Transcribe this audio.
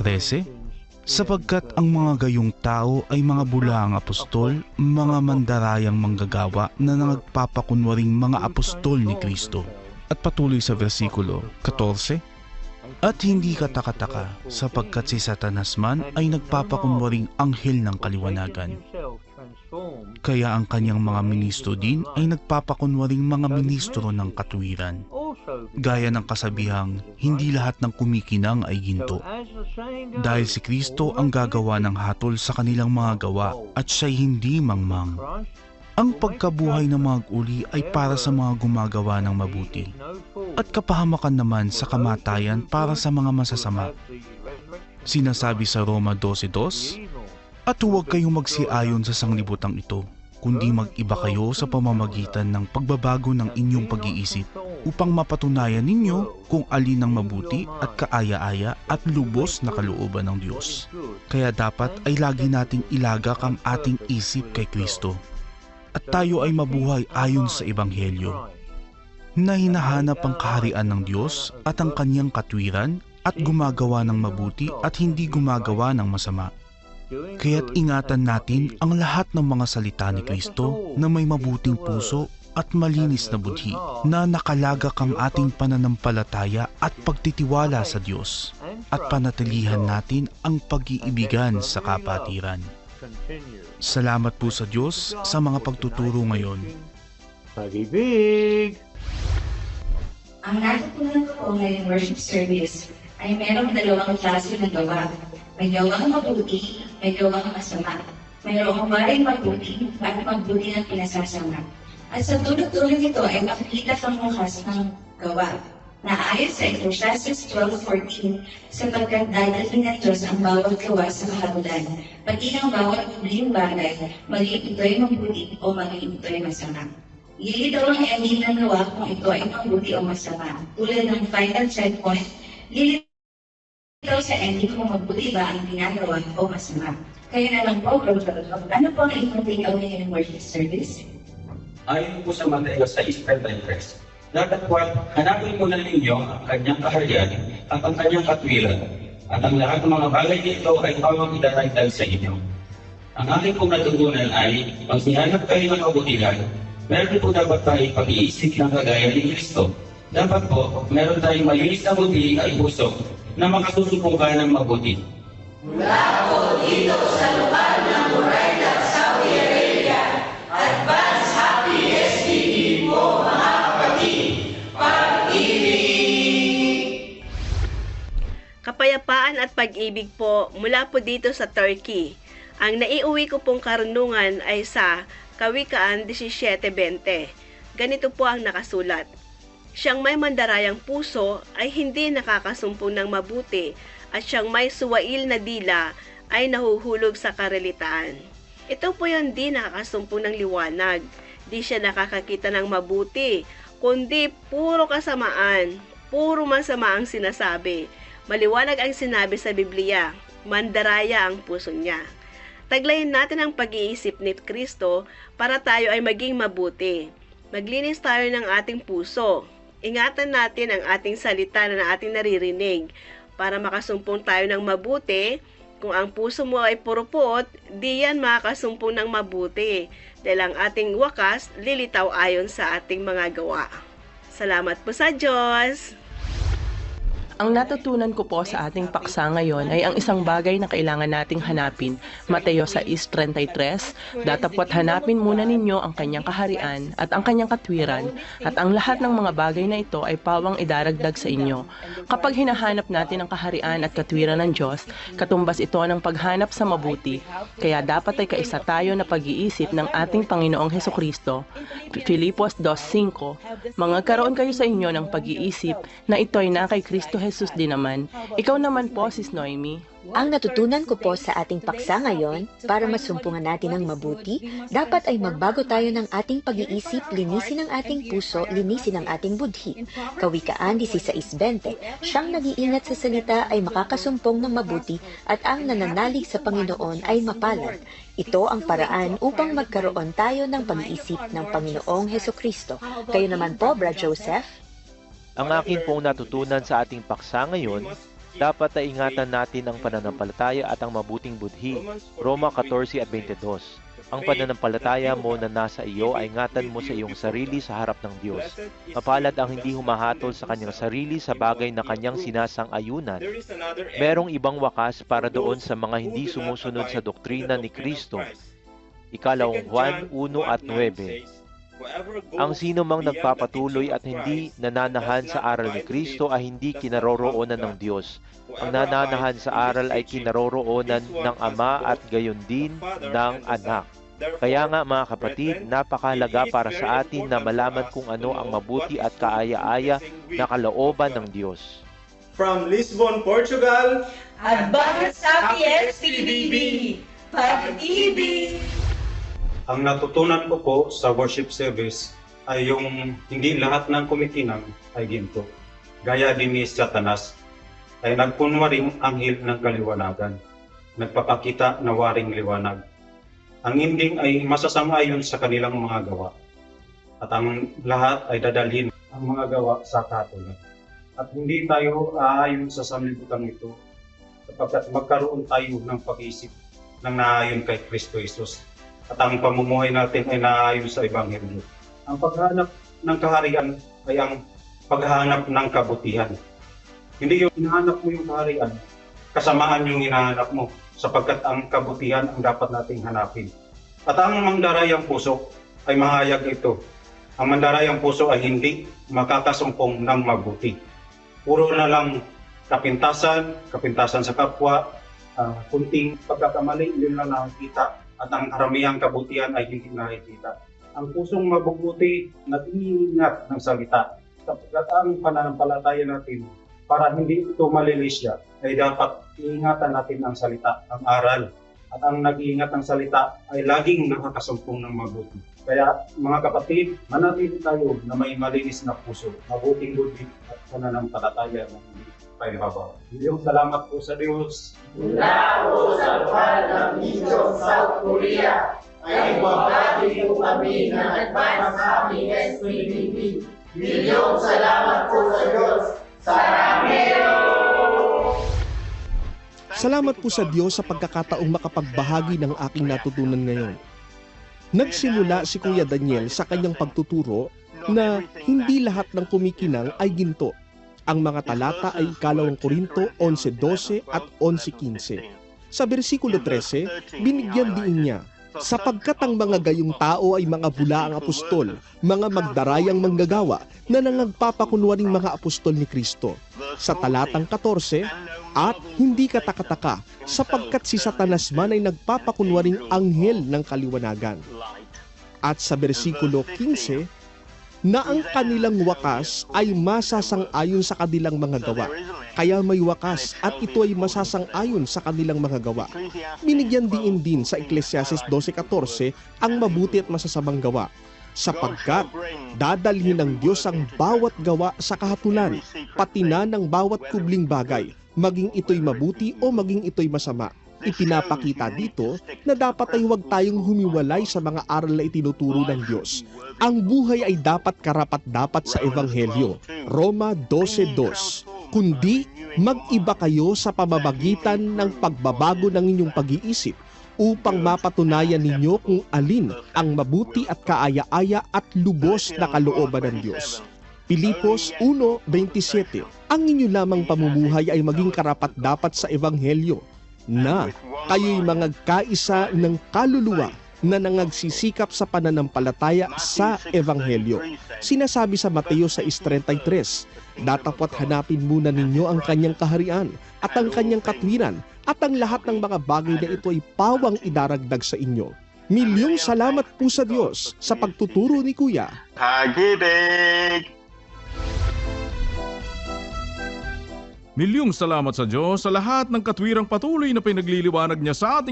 13 Sapagkat ang mga gayong tao ay mga bulaang apostol, mga mandarayang manggagawa na nagpapakunwaring mga apostol ni Kristo. At patuloy sa versikulo 14, At hindi katakataka sapagkat si Satanas man ay nagpapakunwaring anghel ng kaliwanagan. Kaya ang kanyang mga ministro din ay nagpapakunwaring mga ministro ng katuwiran. Gaya ng kasabihang, hindi lahat ng kumikinang ay ginto. Dahil si Kristo ang gagawa ng hatol sa kanilang mga gawa at siya'y hindi mangmang. Ang pagkabuhay ng mga uli ay para sa mga gumagawa ng mabuti at kapahamakan naman sa kamatayan para sa mga masasama. Sinasabi sa Roma 12.2, At huwag kayong magsiayon sa sanglibutang ito, kundi mag-iba kayo sa pamamagitan ng pagbabago ng inyong pag-iisip upang mapatunayan ninyo kung alin ang mabuti at kaaya-aya at lubos na kalooban ng Diyos. Kaya dapat ay lagi nating ilagak ang ating isip kay Kristo at tayo ay mabuhay ayon sa Ebanghelyo na hinahanap ang kaharian ng Diyos at ang kanyang katwiran at gumagawa ng mabuti at hindi gumagawa ng masama. Kaya't ingatan natin ang lahat ng mga salita ni Kristo na may mabuting puso at malinis na budhi na nakalagak ang ating pananampalataya at pagtitiwala sa Diyos at panatilihan natin ang pag-iibigan sa kapatiran. Salamat po sa Diyos sa mga pagtuturo ngayon. Pag-ibig! Ang natutunan ko po ngayong worship service ay merong dalawang klase ng gawa. May gawang mabuti, may gawang masama. Mayroong maring mabuti at mabuti ng pinasasama. At sa tulad-tulad nito ay makikita sa mukhas ng gawa na ayon sa Ecclesiastes 12.14 sapagkat dadalhin ng Diyos ang bawat gawa sa kaharulan, pati ng bawat publing bagay, maging ito'y mabuti o maging ito'y masama. Lilitaw ang ending ng gawa kung ito ay mabuti o masama. Tulad ng final checkpoint, lilitaw sa ending kung mabuti ba ang ginagawa o masama. Kaya na lang po, Bro Jololo, ano po ang inyong takeaway ng worship service? Ayon po sa Mateo 6.33, dapat po hanapin muna ninyo ang kanyang kaharian at ang kanyang katwiran, at ang lahat ng mga bagay nito ay pawang idaragdag sa inyo. Ang aking pong natutunan ay, pag sinanap kayo ng kabutihan, meron po dapat tayo pag-iisip ng kagaya ni Kristo. Dapat po, meron tayong malinis na buti ay puso na makasusubukan ng mabuti. Kapayapaan at pag-ibig po mula po dito sa Turkey. Ang naiuwi ko pong karunungan ay sa Kawikaan 17.20. Ganito po ang nakasulat. Siyang may mandarayang puso ay hindi nakakasumpong ng mabuti at siyang may suwail na dila ay nahuhulog sa karelitaan. Ito po yung di nakakasumpong ng liwanag. Di siya nakakakita ng mabuti, kundi puro kasamaan, puro masama ang sinasabi. Maliwanag ang sinabi sa Biblia, mandaraya ang puso niya. Taglayin natin ang pag-iisip ni Kristo para tayo ay maging mabuti. Maglinis tayo ng ating puso. Ingatan natin ang ating salita na ating naririnig para makasumpong tayo ng mabuti. Kung ang puso mo ay purupot, di yan makakasumpong ng mabuti dahil ang ating wakas lilitaw ayon sa ating mga gawa. Salamat po sa Diyos! Ang natutunan ko po sa ating paksa ngayon ay ang isang bagay na kailangan nating hanapin. Mateo 6.33, datapwat hanapin muna ninyo ang kanyang kaharian at ang kanyang katwiran at ang lahat ng mga bagay na ito ay pawang idaragdag sa inyo. Kapag hinahanap natin ang kaharian at katwiran ng Diyos, katumbas ito ng paghanap sa mabuti. Kaya dapat ay kaisa tayo na pag-iisip ng ating Panginoong Heso Kristo. Filipos 2.5 Mga karoon kayo sa inyo ng pag-iisip na ito ay na kay Kristo Jesus din naman. Ikaw naman po, Sis Noemi. Ang natutunan ko po sa ating paksa ngayon, para masumpungan natin ng mabuti, dapat ay magbago tayo ng ating pag-iisip, linisin ang ating puso, linisin ang ating budhi. Kawikaan 16.20, siyang nag-iingat sa salita ay makakasumpong ng mabuti at ang nananalig sa Panginoon ay mapalad. Ito ang paraan upang magkaroon tayo ng pag-iisip ng Panginoong Heso Kristo. Kayo naman po, Brad Joseph? Ang akin pong natutunan sa ating paksa ngayon, Dapat ay ingatan natin ang pananampalataya at ang mabuting budhi. Roma 14 at 22. Ang pananampalataya mo na nasa iyo ay ingatan mo sa iyong sarili sa harap ng Diyos. Mapalad ang hindi humahatol sa kanyang sarili sa bagay na kanyang sinasang-ayunan. Merong ibang wakas para doon sa mga hindi sumusunod sa doktrina ni Kristo. Ikalawang Juan 1 at 9. Ang sino mang nagpapatuloy at hindi nananahan sa aral ni Kristo ay hindi kinaroroonan ng Diyos. Ang nananahan sa aral ay kinaroroonan ng Ama at gayon din ng Anak. Kaya nga mga kapatid, napakahalaga para sa atin na malaman kung ano ang mabuti at kaaya-aya na kalooban ng Diyos. From Lisbon, Portugal, Advance Sapiens PBB! Pag-ibig! Ang natutunan ko po sa worship service ay yung hindi lahat ng kumikinang ay ginto. Gaya din ni Satanas ay nagpunwaring anghel ng kaliwanagan. Nagpapakita na waring liwanag. Ang ending ay masasang-ayon sa kanilang mga gawa. At ang lahat ay dadalhin ang mga gawa sa katulad. At hindi tayo aayon sa sanlibutan ito sapagkat magkaroon tayo ng pag-isip ng naayon kay Kristo Jesus at ang pamumuhay natin ay naayon sa Ebanghelyo. Ang paghanap ng kaharian ay ang paghahanap ng kabutihan. Hindi yung hinahanap mo yung kaharian, kasamaan yung hinahanap mo sapagkat ang kabutihan ang dapat nating hanapin. At ang mandarayang puso ay mahayag ito. Ang mandarayang puso ay hindi makakasumpong ng mabuti. Puro na lang kapintasan, kapintasan sa kapwa, ah, kunting pagkakamali, yun lang nakikita at ang karamihang kabutihan ay hindi nakikita. Ang pusong mabubuti, nag-iingat ng salita. Sapagkat ang pananampalataya natin, para hindi ito malilisya, ay dapat iingatan natin ang salita, ang aral. At ang nag-iingat ng salita ay laging nakakasumpong ng mabuti. Kaya mga kapatid, manatili tayo na may malinis na puso, mabuting buti at pananampalataya na hindi tayo babaw. Yung salamat po sa Diyos. Mula po sa lugar ng Minchong, South Korea, ay bumabati po kami ng Advance Happiness PBB. Milyong salamat po sa Diyos sa Ramero! Salamat po sa Diyos sa pagkakataong makapagbahagi ng aking natutunan ngayon. Nagsimula si Kuya Daniel sa kanyang pagtuturo na hindi lahat ng kumikinang ay ginto. Ang mga talata ay ikalawang Korinto 11.12 at 11.15. Sa versikulo 13, binigyan din niya, sapagkat ang mga gayong tao ay mga bulaang apostol, mga magdarayang manggagawa na nangagpapakunwaring mga apostol ni Kristo. Sa talatang 14, at hindi katakataka sapagkat si Satanas man ay nagpapakunwaring anghel ng kaliwanagan. At sa bersikulo 15, na ang kanilang wakas ay masasang-ayon sa kanilang mga gawa. Kaya may wakas at ito ay masasang-ayon sa kanilang mga gawa. Binigyan din din sa Ecclesiastes 12.14 ang mabuti at masasamang gawa sapagkat dadalhin ng Diyos ang bawat gawa sa kahatulan, pati na ng bawat kubling bagay, maging ito'y mabuti o maging ito'y masama. Ipinapakita dito na dapat ay huwag tayong humiwalay sa mga aral na itinuturo ng Diyos. Ang buhay ay dapat karapat-dapat sa Ebanghelyo, Roma 12.2. Kundi mag-iba kayo sa pamamagitan ng pagbabago ng inyong pag-iisip upang mapatunayan ninyo kung alin ang mabuti at kaaya-aya at lubos na kalooban ng Diyos. Pilipos 1.27 Ang inyo lamang pamumuhay ay maging karapat-dapat sa Ebanghelyo na kayo'y mga kaisa ng kaluluwa na nangagsisikap sa pananampalataya sa Ebanghelyo. Sinasabi sa Mateo 6.33, Datapot hanapin muna ninyo ang kanyang kaharian at ang kanyang katwiran at ang lahat ng mga bagay na ito ay pawang idaragdag sa inyo. Milyong salamat po sa Diyos sa pagtuturo ni Kuya. Milyong salamat sa Diyos sa lahat ng katwirang patuloy na pinagliliwanag niya sa ating